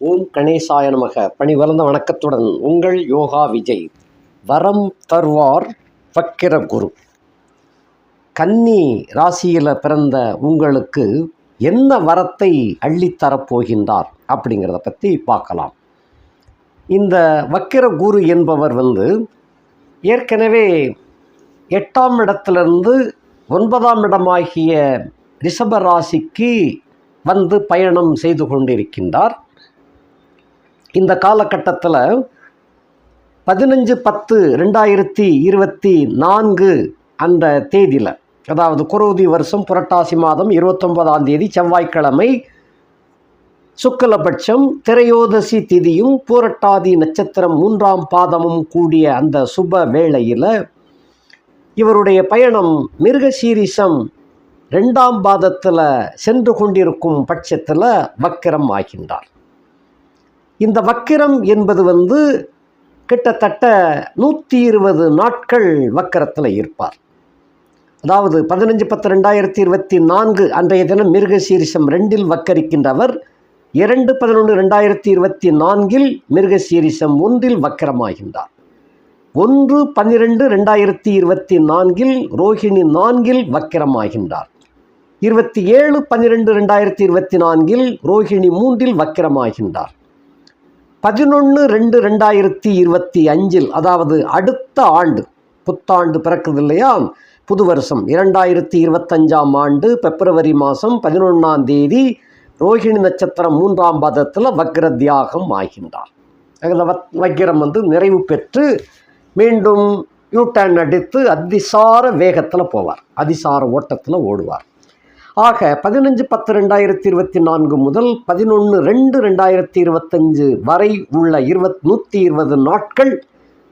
ஓம் கணேசாய நமக. பணிவளர்ந்த வணக்கத்துடன் உங்கள் யோகா விஜய். வரம் தருவார் வக்கிர குரு. கன்னி ராசியில் பிறந்த உங்களுக்கு என்ன வரத்தை அள்ளித்தரப்போகின்றார் அப்படிங்கிறத பற்றி பார்க்கலாம். இந்த வக்கிர குரு என்பவர் வந்து ஏற்கனவே எட்டாம் இடத்திலிருந்து ஒன்பதாம் இடமாகிய ரிஷப ராசிக்கு வந்து பயணம் செய்து கொண்டிருக்கின்றார். இந்த காலகட்டத்தில் பதினஞ்சு பத்து ரெண்டாயிரத்தி இருபத்தி நான்கு அந்த தேதியில் அதாவது குரோதி வருஷம் புரட்டாசி மாதம் இருபத்தொன்பதாம் தேதி செவ்வாய்க்கிழமை சுக்கலபட்சம் திரையோதசி திதியும் பூரட்டாதி நட்சத்திரம் மூன்றாம் பாதமும் கூடிய அந்த சுப வேளையில் இவருடைய பயணம் மிருகசீரிசம் ரெண்டாம் பாதத்தில் சென்று கொண்டிருக்கும் பட்சத்தில் வக்கிரம் ஆகின்றார். இந்த வக்கிரம் என்பது வந்து கிட்டத்தட்ட நூற்றி இருபது நாட்கள் வக்கரத்தில் இருப்பார். அதாவது பதினஞ்சு பத்து ரெண்டாயிரத்தி இருபத்தி நான்கு அன்றைய தினம் மிருகசீரிசம் ரெண்டில் வக்கரிக்கின்றவர் இரண்டு பதினொன்று ரெண்டாயிரத்தி இருபத்தி நான்கில் மிருகசீரிசம் ஒன்றில் வக்கரமாகின்றார். ஒன்று பன்னிரெண்டு ரெண்டாயிரத்தி இருபத்தி நான்கில் ரோஹிணி நான்கில் வக்கிரமாகின்றார். இருபத்தி ஏழு பன்னிரெண்டு ரெண்டாயிரத்தி இருபத்தி நான்கில் ரோஹிணி மூன்றில் வக்கிரமாகின்றார். பதினொன்று ரெண்டு ரெண்டாயிரத்தி இருபத்தி அஞ்சில் அதாவது அடுத்த ஆண்டு புத்தாண்டு பிறக்குது இல்லையா? புது வருஷம் இரண்டாயிரத்தி இருபத்தஞ்சாம் ஆண்டு பிப்ரவரி மாதம் பதினொன்றாம் தேதி ரோஹிணி நட்சத்திரம் மூன்றாம் பாதத்தில் வக்ர தியாகம் ஆகின்றார். அதில் வக் வக்கிரம் வந்து நிறைவு பெற்று மீண்டும் யூட்டன் அடித்து அதிசார வேகத்தில் போவார். அதிசார ஓட்டத்தில் ஓடுவார். ஆக பதினஞ்சு பத்து ரெண்டாயிரத்தி இருபத்தி நான்கு முதல் பதினொன்று ரெண்டு ரெண்டாயிரத்தி இருபத்தஞ்சு வரை உள்ள இருபத் நூற்றி இருபது நாட்கள்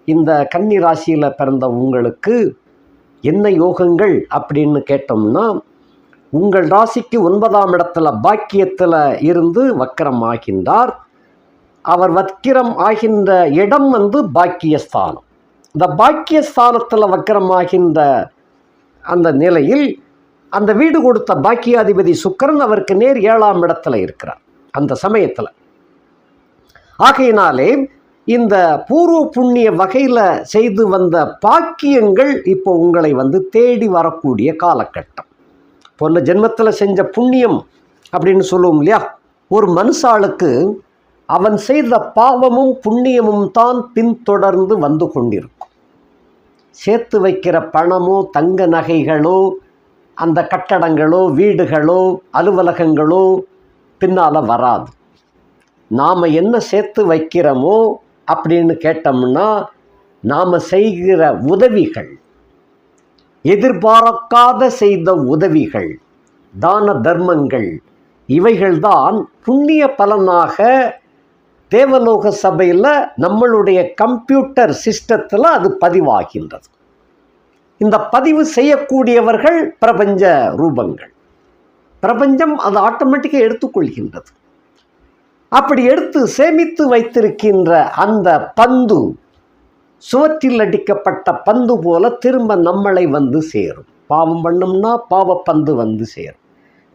இந்த கன்னி ராசியில் பிறந்த உங்களுக்கு என்ன யோகங்கள் அப்படின்னு கேட்டோம்னா உங்கள் ராசிக்கு ஒன்பதாம் இடத்துல பாக்கியத்தில் இருந்து வக்கரம் ஆகின்றார். அவர் வக்கிரம் ஆகின்ற இடம் வந்து பாக்கியஸ்தானம். இந்த பாக்கியஸ்தானத்தில் வக்கரமாகின்ற அந்த நிலையில் அந்த வீடு கொடுத்த பாக்கியாதிபதி சுக்கரன் அவருக்கு நேர் ஏழாம் இடத்துல இருக்கிறார். அந்த சமயத்தில். ஆகையினாலே இந்த பூர்வ புண்ணிய வகையில் செய்து வந்த பாக்கியங்கள் இப்போ உங்களை வந்து தேடி வரக்கூடிய காலகட்டம். போன ஜென்மத்தில் செஞ்ச புண்ணியம் அப்படின்னு சொல்லுவோம் இல்லையா? ஒரு மனுஷாளுக்கு அவன் செய்த பாவமும் புண்ணியமும் தான் பின்தொடர்ந்து வந்து கொண்டிருக்கும். சேர்த்து வைக்கிற பணமோ தங்க நகைகளோ அந்த கட்டடங்களோ வீடுகளோ அலுவலகங்களோ பின்னால் வராது. நாம் என்ன சேர்த்து வைக்கிறோமோ அப்படின்னு கேட்டோம்னா நாம் செய்கிற உதவிகள் எதிர்பார்க்காத செய்த உதவிகள் தான தர்மங்கள் இவைகள்தான் புண்ணிய பலனாக தேவலோக சபையில் நம்மளுடைய கம்ப்யூட்டர் சிஸ்டத்தில் அது பதிவாகின்றது. இந்த பதிவு செய்யக்கூடியவர்கள் பிரபஞ்ச ரூபங்கள். பிரபஞ்சம் அது ஆட்டோமேட்டிக்காக எடுத்துக்கொள்கின்றது. அப்படி எடுத்து சேமித்து வைத்திருக்கின்ற அந்த பந்து சுவற்றில் அடிக்கப்பட்ட பந்து போல திரும்ப நம்மளை வந்து சேரும். பாவம் பண்ணோம்னா பாவ பந்து வந்து சேரும்.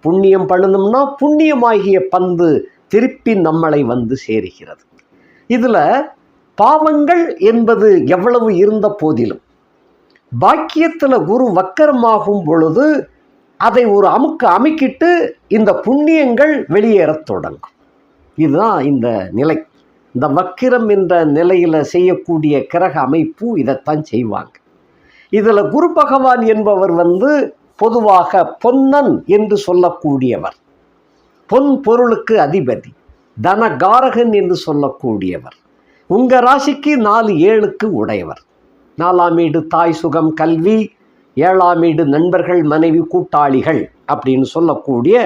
புண்ணியம் பண்ணணும்னா புண்ணியமாகிய பந்து திருப்பி நம்மளை வந்து சேருகிறது. இதில் பாவங்கள் என்பது எவ்வளவு இருந்த போதிலும் பாக்கியத்தில் குரு வக்கரமாகும் பொழுது அதை ஒரு அமுக்கு அமுக்கிட்டு இந்த புண்ணியங்கள் வெளியேறத் தொடங்கும். இதுதான் இந்த நிலை. இந்த வக்கிரம் என்ற நிலையில் செய்யக்கூடிய கிரக அமைப்பு இதைத்தான் செய்வாங்க. இதில் குரு பகவான் என்பவர் வந்து பொதுவாக பொன்னன் என்று சொல்லக்கூடியவர். பொன் பொருளுக்கு அதிபதி தனகாரகன் என்று சொல்லக்கூடியவர். உங்கள் ராசிக்கு நாலு ஏழுக்கு உடையவர். நாலாம் வீடு தாய் சுகம் கல்வி ஏழாம் வீடு நண்பர்கள் மனைவி கூட்டாளிகள் அப்படின்னு சொல்லக்கூடிய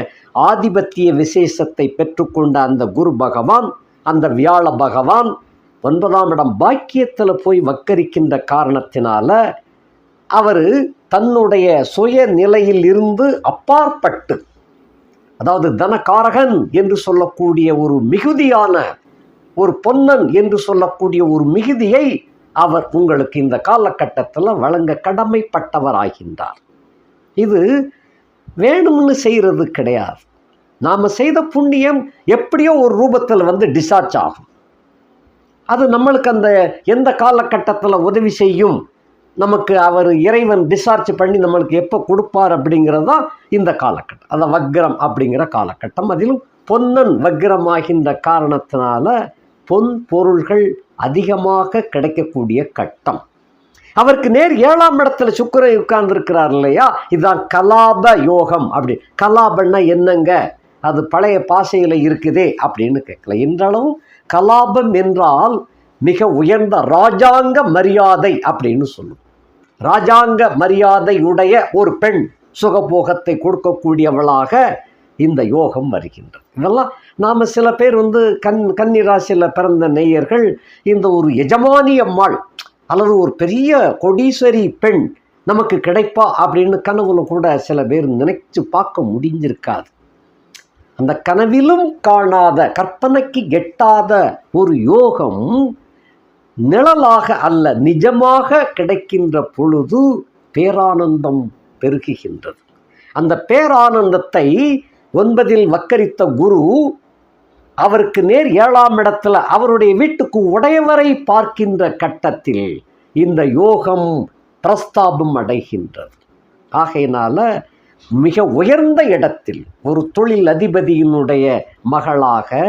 ஆதிபத்திய விசேஷத்தை பெற்றுக்கொண்ட அந்த குரு பகவான் அந்த வியாழ பகவான் ஒன்பதாம் இடம் பாக்கியத்தில் போய் வக்கரிக்கின்ற காரணத்தினால அவர் தன்னுடைய சுய நிலையில் இருந்து அப்பாற்பட்டு அதாவது தனகாரகன் என்று சொல்லக்கூடிய ஒரு மிகுதியான ஒரு பொன்னன் என்று சொல்லக்கூடிய ஒரு மிகுதியை அவர் உங்களுக்கு இந்த காலகட்டத்தில் வழங்க கடமைப்பட்டவர் ஆகின்றார் இது வேணும்னு செய்கிறது கிடையாது. நாம் செய்த புண்ணியம் எப்படியோ ஒரு ரூபத்தில் வந்து டிசார்ஜ் ஆகும். அது நம்மளுக்கு அந்த எந்த காலகட்டத்தில் உதவி செய்யும்? நமக்கு அவர் இறைவன் டிசார்ஜ் பண்ணி நம்மளுக்கு எப்போ கொடுப்பார் அப்படிங்கிறது தான் இந்த காலகட்டம். அந்த வக்ரம் அப்படிங்கிற காலகட்டம். அதிலும் பொன்னன் வக்ரமாகின்ற காரணத்தினால பொன் பொருள்கள் அதிகமாக கிடைக்கக்கூடிய கட்டம். அவருக்கு நேர் ஏழாம் இடத்துல சுக்கரன் உட்கார்ந்துருக்கிறார் இல்லையா? இதுதான் கலாப யோகம் அப்படி. கலாபன்னா என்னங்க? அது பழைய பாசையில் இருக்குதே அப்படின்னு கேட்கல. என்றாலும் கலாபம் என்றால் மிக உயர்ந்த ராஜாங்க மரியாதை அப்படின்னு சொல்லும். ராஜாங்க மரியாதையுடைய ஒரு பெண் சுகபோகத்தை கொடுக்கக்கூடியவளாக இந்த யோகம் வருகின்றது இதெல்லாம் நாம் சில பேர் வந்து கண் கன்னி ராசியில் பிறந்த நேயர்கள் இந்த ஒரு எஜமானி அம்மாள் அல்லது ஒரு பெரிய கொடீஸ்வரி பெண் நமக்கு கிடைப்பா அப்படின்னு கனவுல கூட சில பேர் நினைச்சு பார்க்க முடிஞ்சிருக்காது. அந்த கனவிலும் காணாத கற்பனைக்கு எட்டாத ஒரு யோகம் நிழலாக அல்ல நிஜமாக கிடைக்கின்ற பொழுது பேரானந்தம் பெருகுகின்றது. அந்த பேரானந்தத்தை ஒன்பதில் வக்கரித்த குரு அவருக்கு நேர் ஏழாம் இடத்துல அவருடைய வீட்டுக்கு உடையவரை பார்க்கின்ற கட்டத்தில் இந்த யோகம் பிரஸ்தாபம் அடைகின்றது. ஆகையினால மிக உயர்ந்த இடத்தில் ஒரு தொழில் அதிபதியினுடைய மகளாக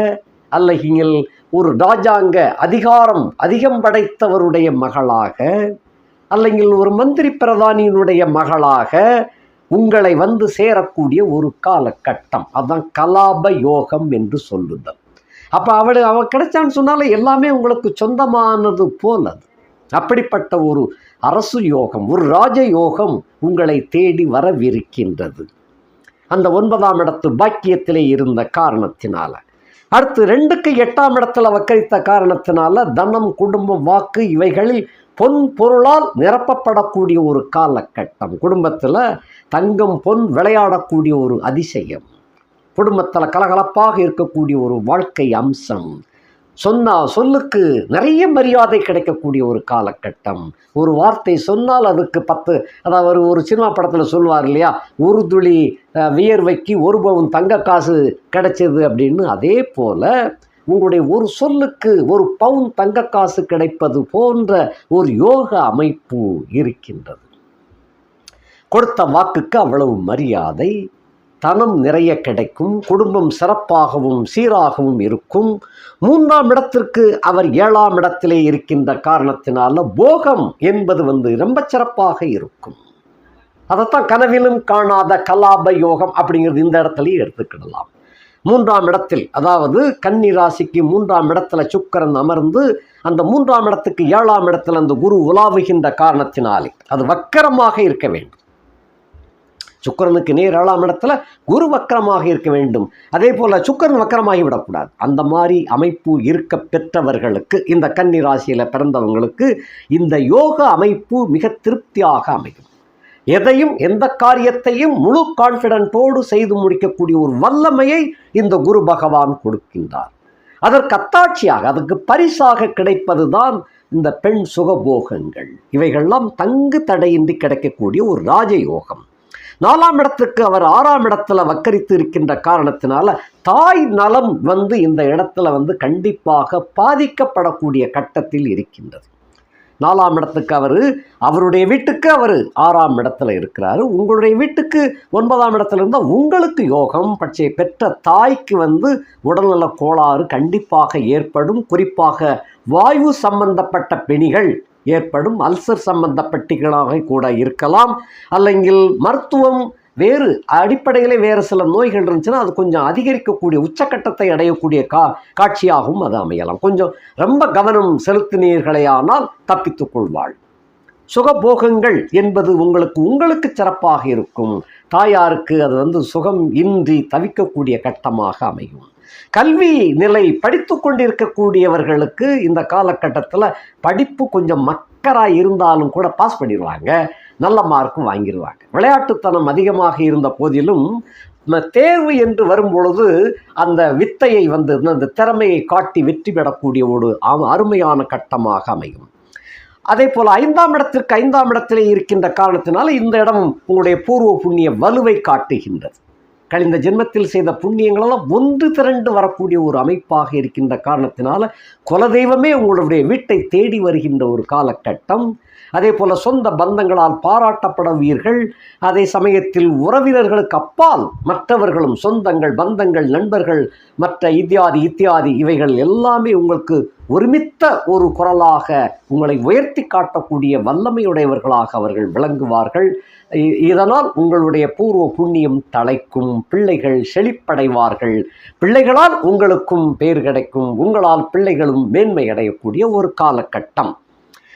அல்லகில் ஒரு ராஜாங்க அதிகாரம் அதிகம் படைத்தவருடைய மகளாக அல்லங்கில் ஒரு மந்திரி பிரதானியினுடைய மகளாக உங்களை வந்து சேரக்கூடிய ஒரு காலகட்டம். அதான் கலாப யோகம் என்று சொல்லுதல். அப்போ அவள் அவள் கிடைச்சான்னு சொன்னாலே எல்லாமே உங்களுக்கு சொந்தமானது போல் அது அப்படிப்பட்ட ஒரு அரசு யோகம் ஒரு ராஜ யோகம் உங்களை தேடி வரவிருக்கின்றது. அந்த ஒன்பதாம் இடத்து பாக்கியத்திலே இருந்த காரணத்தினால. அடுத்து ரெண்டுக்கு எட்டாம் இடத்துல வக்கரித்த காரணத்தினால தனம் குடும்பம் வாக்கு இவைகளில் பொன் பொருளால் நிரப்பப்படக்கூடிய ஒரு காலகட்டம். குடும்பத்தில் தங்கம் பொன் விளையாடக்கூடிய ஒரு அதிசயம். குடும்பத்தில் கலகலப்பாக இருக்கக்கூடிய ஒரு வாழ்க்கை அம்சம். சொன்னா சொல்லுக்கு நிறைய மரியாதை கிடைக்கக்கூடிய ஒரு காலகட்டம். ஒரு வார்த்தை சொன்னால் அதுக்கு பத்து அதாவது ஒரு சினிமா படத்தில் சொல்லுவார் இல்லையா? ஒரு துளி வியர்வைக்கு ஒரு பவுன் தங்க காசு கிடைச்சது அப்படின்னு. அதே போல் உங்களுடைய ஒரு சொல்லுக்கு ஒரு பவுன் தங்க காசு கிடைப்பது போன்ற ஒரு யோக அமைப்பு இருக்கின்றது. கொடுத்த வாக்குக்கு அவ்வளவு மரியாதை தனம் நிறைய கிடைக்கும் குடும்பம் சிறப்பாகவும் சீராகவும் இருக்கும். மூன்றாம் இடத்திற்கு அவர் ஏழாம் இடத்திலே இருக்கின்ற காரணத்தினால போகம் என்பது வந்து ரொம்ப சிறப்பாக இருக்கும். அதைத்தான் கனவிலும் காணாத கலாப யோகம் அப்படிங்கிறது இந்த இடத்துலையும் எடுத்துக்கிடலாம். மூன்றாம் இடத்தில் அதாவது கன்னி ராசிக்கு மூன்றாம் இடத்துல சுக்கிரன் அமர்ந்து அந்த மூன்றாம் இடத்துக்கு ஏழாம் இடத்துல அந்த குரு உலாவுகின்ற காரணத்தினாலே அது வக்கரமாக இருக்க வேண்டும். சுக்கிரனுக்கு நேர் ஏழாம் இடத்துல குரு வக்கரமாக இருக்க வேண்டும். அதே போல சுக்கிரன் வக்கரமாகி விடக்கூடாது. அந்த மாதிரி அமைப்பு இருக்க பெற்றவர்களுக்கு இந்த கன்னி ராசியில் பிறந்தவங்களுக்கு இந்த யோக அமைப்பு மிக திருப்தியாக அமையும். எதையும் எந்த காரியத்தையும் முழு கான்ஃபிடென்ட்டோடு செய்து முடிக்கக்கூடிய ஒரு வல்லமையை இந்த குரு பகவான் கொடுக்கின்றார். அதற்கு அத்தாட்சியாக அதுக்கு பரிசாக கிடைப்பது தான் இந்த பெண் சுகபோகங்கள். இவைகள்லாம் தங்கு தடையின்றி கிடைக்கக்கூடிய ஒரு ராஜயோகம். நாலாம் இடத்துக்கு அவர் ஆறாம் இடத்துல வக்கரித்து இருக்கின்ற காரணத்தினால தாய் நலம் வந்து இந்த இடத்துல வந்து கண்டிப்பாக பாதிக்கப்படக்கூடிய கட்டத்தில் இருக்கின்றது. நாலாம் இடத்துக்கு அவர் அவருடைய வீட்டுக்கு அவர் ஆறாம் இடத்துல இருக்கிறார். உங்களுடைய வீட்டுக்கு ஒன்பதாம் இடத்துல இருந்தால் உங்களுக்கு யோகம் பட்சே பெற்ற தாய்க்கு வந்து உடல்நல கோளாறு கண்டிப்பாக ஏற்படும். குறிப்பாக வாயு சம்பந்தப்பட்ட பிணிகள் ஏற்படும். அல்சர் சம்பந்தப்பட்டிகளாக கூட இருக்கலாம். அல்லங்கில் மருத்துவம் வேறு அடிப்படையிலே வேறு சில நோய்கள் இருந்துச்சுன்னா அது கொஞ்சம் அதிகரிக்கக்கூடிய உச்சக்கட்டத்தை அடையக்கூடிய கா காட்சியாகவும் அது அமையலாம். கொஞ்சம் ரொம்ப கவனம் செலுத்தினீர்களேயானால் தப்பித்துக் கொள்வாள். சுகபோகங்கள் என்பது உங்களுக்கு உங்களுக்கு சிறப்பாக இருக்கும். தாயாருக்கு அது வந்து சுகம் இன்றி தவிக்கக்கூடிய கட்டமாக அமையும். கல்வி நிலை படித்து கொண்டிருக்கக்கூடியவர்களுக்கு இந்த காலகட்டத்தில் படிப்பு கொஞ்சம் மக் மக்கராக இருந்தாலும் கூட பாஸ் பண்ணிடுவாங்க. நல்ல மார்க்கும் வாங்கிடுவாங்க விளையாட்டுத்தனம் அதிகமாக இருந்த போதிலும் தேர்வு என்று வரும்பொழுது அந்த வித்தையை வந்து அந்த திறமையை காட்டி வெற்றி பெறக்கூடிய ஒரு அருமையான கட்டமாக அமையும். அதே போல் ஐந்தாம் இடத்திற்கு ஐந்தாம் இடத்திலே இருக்கின்ற காரணத்தினால் இந்த இடம் உங்களுடைய பூர்வ புண்ணிய வலுவை காட்டுகின்றது. கழிந்த ஜென்மத்தில் செய்த புண்ணியங்களெல்லாம் ஒன்று திரண்டு வரக்கூடிய ஒரு அமைப்பாக இருக்கின்ற காரணத்தினால குலதெய்வமே உங்களுடைய வீட்டை தேடி வருகின்ற ஒரு காலகட்டம். அதே போல் சொந்த பந்தங்களால் பாராட்டப்படுவீர்கள் அதே சமயத்தில் உறவினர்களுக்கு அப்பால் மற்றவர்களும் சொந்தங்கள் பந்தங்கள் நண்பர்கள் மற்ற இத்தியாதி இத்தியாதி இவைகள் எல்லாமே உங்களுக்கு ஒருமித்த ஒரு குரலாக உங்களை உயர்த்தி காட்டக்கூடிய வல்லமையுடையவர்களாக அவர்கள் விளங்குவார்கள். இதனால் உங்களுடைய பூர்வ புண்ணியம் தலைக்கும் பிள்ளைகள் செழிப்படைவார்கள். பிள்ளைகளால் உங்களுக்கும் பேர் கிடைக்கும் உங்களால் பிள்ளைகளும் மேன்மை அடையக்கூடிய ஒரு காலகட்டம்.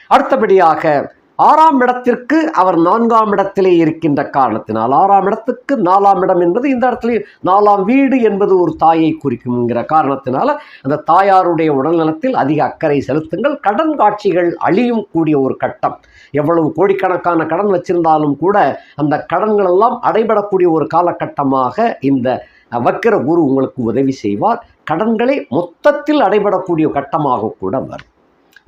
அடுத்தபடியாக ஆறாம் இடத்திற்கு அவர் நான்காம் இடத்திலே இருக்கின்ற காரணத்தினால் ஆறாம் இடத்துக்கு நாலாம் இடம் என்பது இந்த இடத்துல நாலாம் வீடு என்பது ஒரு தாயை குறிக்கும்ங்கிற காரணத்தினால அந்த தாயாருடைய உடல்நலத்தில் அதிக அக்கறை செலுத்துங்கள். கடன் காட்சிகள் அழியும் கூடிய ஒரு கட்டம். எவ்வளவு கோடிக்கணக்கான கடன் வச்சிருந்தாலும் கூட அந்த கடன்கள் எல்லாம் அடைபடக்கூடிய ஒரு காலகட்டமாக இந்த வக்கிர குரு உங்களுக்கு உதவி செய்வார். கடன்களை மொத்தத்தில் அடைபடக்கூடிய கட்டமாக கூட வரும்.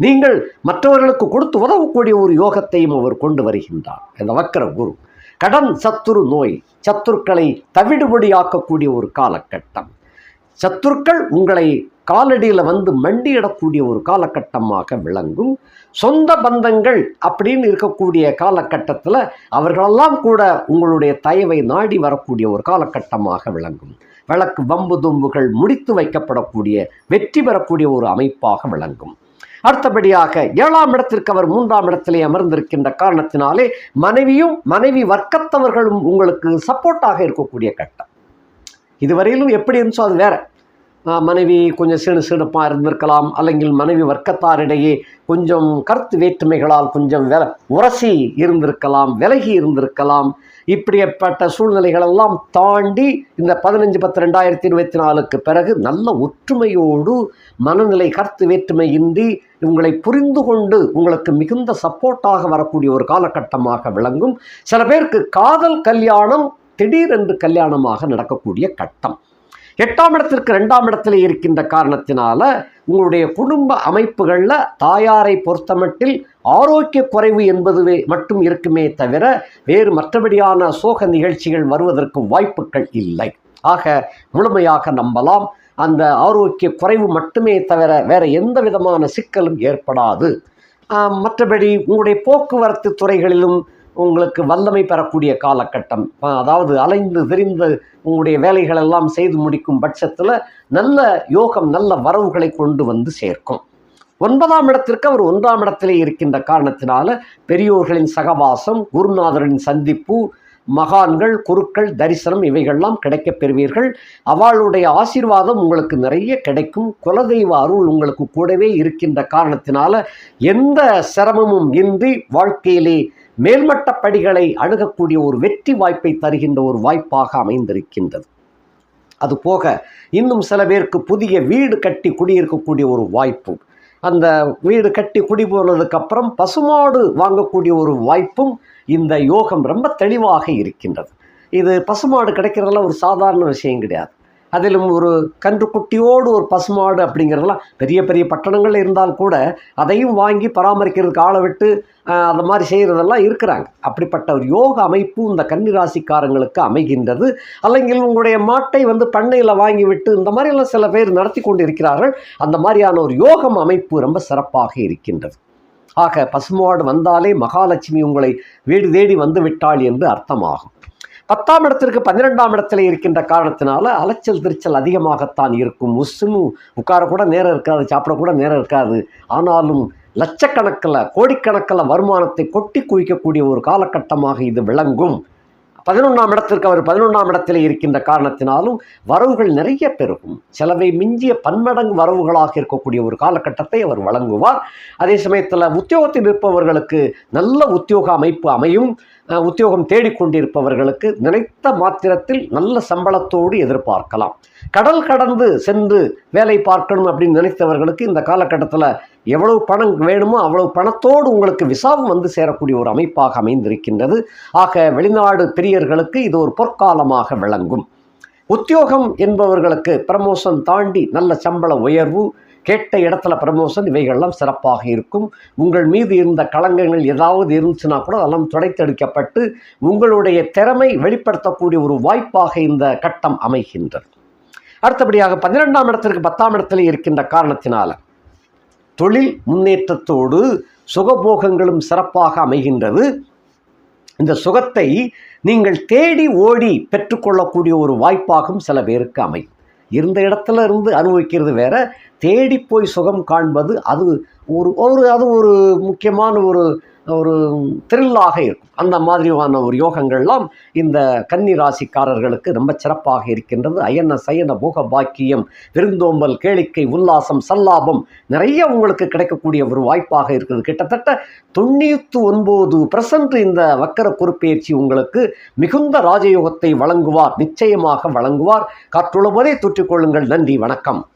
நீங்கள் மற்றவர்களுக்கு கொடுத்து உதவக்கூடிய ஒரு யோகத்தையும் அவர் கொண்டு வருகின்றார் இந்த வக்கர குரு. கடன் சத்துரு நோய் சத்துருக்களை தவிடுபடியாக்கக்கூடிய ஒரு காலகட்டம். சத்துருக்கள் உங்களை காலடியில் வந்து மண்டியிடக்கூடிய ஒரு காலகட்டமாக விளங்கும். சொந்த பந்தங்கள் அப்படின்னு இருக்கக்கூடிய காலகட்டத்தில் அவர்களெல்லாம் கூட உங்களுடைய தயவை நாடி வரக்கூடிய ஒரு காலகட்டமாக விளங்கும். வழக்கு வம்பு தும்புகள் முடித்து வைக்கப்படக்கூடிய வெற்றி பெறக்கூடிய ஒரு அமைப்பாக விளங்கும். அடுத்தபடியாக ஏழாம் இடத்திற்கு அவர் மூன்றாம் இடத்திலே அமர்ந்திருக்கின்ற காரணத்தினாலே மனைவியும் மனைவி வர்க்கத்தவர்களும் உங்களுக்கு சப்போர்ட்டாக இருக்கக்கூடிய கட்டம். இதுவரையிலும் எப்படி இருந்துச்சோ அது வேற. மனைவி கொஞ்சம் சீடு சீடுப்பாக இருந்திருக்கலாம் അല്ലെങ്കിൽ மனைவி வர்க்கத்தாரிடையே கொஞ்சம் கருத்து வேற்றுமைகளால் கொஞ்சம் வெ உரசி இருந்திருக்கலாம் விலகி இருந்திருக்கலாம் இப்படிப்பட்ட சூழ்நிலைகளெல்லாம் தாண்டி இந்த பதினஞ்சு பத்து ரெண்டாயிரத்தி இருபத்தி நாலுக்கு பிறகு நல்ல ஒற்றுமையோடு மனநிலை கருத்து வேற்றுமையின்றி உங்களை புரிந்து கொண்டு உங்களுக்கு மிகுந்த சப்போர்ட்டாக வரக்கூடிய ஒரு காலகட்டமாக விளங்கும் சில பேருக்கு காதல் கல்யாணம் திடீரென்று கல்யாணமாக நடக்கக்கூடிய கட்டம் எட்டாம் இடத்திற்கு ரெண்டாம் இடத்துல இருக்கின்ற காரணத்தினால உங்களுடைய குடும்ப அமைப்புகளில் தாயாரை பொறுத்தமட்டில் ஆரோக்கிய குறைவு என்பதுவே மட்டும் இருக்குமே தவிர வேறு மற்றபடியான சோக நிகழ்ச்சிகள் வருவதற்கு வாய்ப்புகள் இல்லை. ஆக முழுமையாக நம்பலாம். அந்த ஆரோக்கிய குறைவு மட்டுமே தவிர வேற எந்த விதமான சிக்கலும் ஏற்படாது. மற்றபடி உங்களுடைய போக்குவரத்து துறைகளிலும் உங்களுக்கு வல்லமை பெறக்கூடிய காலகட்டம். அதாவது அலைந்து திரிந்து உங்களுடைய வேலைகள் எல்லாம் செய்து முடிக்கும் பட்சத்தில் நல்ல யோகம் நல்ல வரவுகளை கொண்டு வந்து சேர்க்கும். ஒன்பதாம் இடத்திற்கு அவர் ஒன்றாம் இடத்திலே இருக்கின்ற காரணத்தினால பெரியோர்களின் சகவாசம் குருநாதரின் சந்திப்பு மகான்கள் குருக்கள் தரிசனம் இவைகள்லாம் கிடைக்கப் பெறுவீர்கள். அவளுடைய ஆசீர்வாதம் உங்களுக்கு நிறைய கிடைக்கும். குலதெய்வ அருள் உங்களுக்கு கூடவே இருக்கின்ற காரணத்தினால எந்த சிரமமும் இன்றி வாழ்க்கையிலே மேல்மட்ட படிகளை அணுகக்கூடிய ஒரு வெற்றி வாய்ப்பை தருகின்ற ஒரு வாய்ப்பாக அமைந்திருக்கின்றது. அது போக இன்னும் சில பேருக்கு புதிய வீடு கட்டி குடியிருக்கக்கூடிய ஒரு வாய்ப்பு. அந்த வீடு கட்டி குடி போனதுக்கப்புறம் பசுமாடு வாங்கக்கூடிய ஒரு வாய்ப்பும் இந்த யோகம் ரொம்ப தெளிவாக இருக்கின்றது. இது பசுமாடு கிடைக்கிறதெல்லாம் ஒரு சாதாரண விஷயம் கிடையாது. அதிலும் ஒரு கன்றுக்குட்டியோடு ஒரு பசுமாடு அப்படிங்கிறதெல்லாம் பெரிய பெரிய பட்டணங்கள் இருந்தால் கூட அதையும் வாங்கி பராமரிக்கிறதுக்கு ஆளை விட்டு அதை மாதிரி செய்கிறதெல்லாம் இருக்கிறாங்க. அப்படிப்பட்ட ஒரு யோக அமைப்பு இந்த கன்னிராசிக்காரங்களுக்கு அமைகின்றது. அல்லங்கில் உங்களுடைய மாட்டை வந்து பண்ணையில் வாங்கி விட்டு இந்த மாதிரியெல்லாம் சில பேர் நடத்தி கொண்டு இருக்கிறார்கள் அந்த மாதிரியான ஒரு யோகம் அமைப்பு ரொம்ப சிறப்பாக இருக்கின்றது. ஆக பசுமாடு வந்தாலே மகாலட்சுமி உங்களை வீடு தேடி வந்து விட்டாள் என்று அர்த்தமாகும். பத்தாம் இடத்திற்கு பன்னிரெண்டாம் இடத்துல இருக்கின்ற காரணத்தினால அலைச்சல் திருச்சல் அதிகமாகத்தான் இருக்கும். உசுன்னு உட்காரக்கூட நேரம் இருக்காது சாப்பிடக்கூட நேரம் இருக்காது. ஆனாலும் லட்சக்கணக்கில் கோடிக்கணக்கில் வருமானத்தை கொட்டி குவிக்கக்கூடிய ஒரு காலகட்டமாக இது விளங்கும். பதினொன்றாம் இடத்திற்கு அவர் பதினொன்றாம் இடத்தில் இருக்கின்ற காரணத்தினாலும் வரவுகள் நிறைய பெருகும். செலவை மிஞ்சிய பன்மடங்கு வரவுகளாக இருக்கக்கூடிய ஒரு காலகட்டத்தை அவர் வழங்குவார். அதே சமயத்தில் உத்தியோகத்தில் இருப்பவர்களுக்கு நல்ல உத்தியோக அமைப்பு அமையும். உத்தியோகம் தேடிக்கொண்டிருப்பவர்களுக்கு நினைத்த மாத்திரத்தில் நல்ல சம்பளத்தோடு எதிர்பார்க்கலாம். கடல் கடந்து சென்று வேலை பார்க்கணும் அப்படின்னு நினைத்தவர்களுக்கு இந்த காலகட்டத்தில் எவ்வளவு பணம் வேணுமோ அவ்வளவு பணத்தோடு உங்களுக்கு விசாவும் வந்து சேரக்கூடிய ஒரு அமைப்பாக அமைந்திருக்கின்றது. ஆக வெளிநாடு பிரியர்களுக்கு இது ஒரு பொற்காலமாக விளங்கும். உத்தியோகம் என்பவர்களுக்கு ப்ரமோஷன் தாண்டி நல்ல சம்பள உயர்வு கேட்ட இடத்துல ப்ரமோஷன் இவைகள்லாம் சிறப்பாக இருக்கும். உங்கள் மீது இருந்த களங்கங்கள் ஏதாவது இருந்துச்சுன்னா கூட அதெல்லாம் துடைத்தெடுக்கப்பட்டு உங்களுடைய திறமை வெளிப்படுத்தக்கூடிய ஒரு வாய்ப்பாக இந்த கட்டம் அமைகின்றது. அடுத்தபடியாக பன்னிரெண்டாம் இடத்திற்கு பத்தாம் இடத்துல இருக்கின்ற காரணத்தினால தொழில் முன்னேற்றத்தோடு சுகபோகங்களும் சிறப்பாக அமைகின்றது. இந்த சுகத்தை நீங்கள் தேடி ஓடி பெற்றுக்கொள்ளக்கூடிய ஒரு வாய்ப்பாகவும் சில பேருக்கு அமையும் இருந்த இடத்துல இருந்து அனுபவிக்கிறது வேற தேடி போய் சுகம் காண்பது அது ஒரு ஒரு அது ஒரு முக்கியமான ஒரு ஒரு த்ரில்லாக இருக்கும். அந்த மாதிரியான ஒரு யோகங்கள்லாம் இந்த கன்னி ராசிக்காரர்களுக்கு ரொம்ப சிறப்பாக இருக்கின்றது. அயன சயன போக பாக்கியம் விருந்தோம்பல் கேளிக்கை உல்லாசம் சல்லாபம் நிறைய உங்களுக்கு கிடைக்கக்கூடிய ஒரு வாய்ப்பாக இருக்குது. கிட்டத்தட்ட தொண்ணூற்று ஒன்பது பர்சன்ட் இந்த வக்கர பொறுப்பேற்சி உங்களுக்கு மிகுந்த ராஜயோகத்தை வழங்குவார் நிச்சயமாக வழங்குவார். காற்றுள்ளபோதே தொற்றிக்கொள்ளுங்கள். நன்றி வணக்கம்.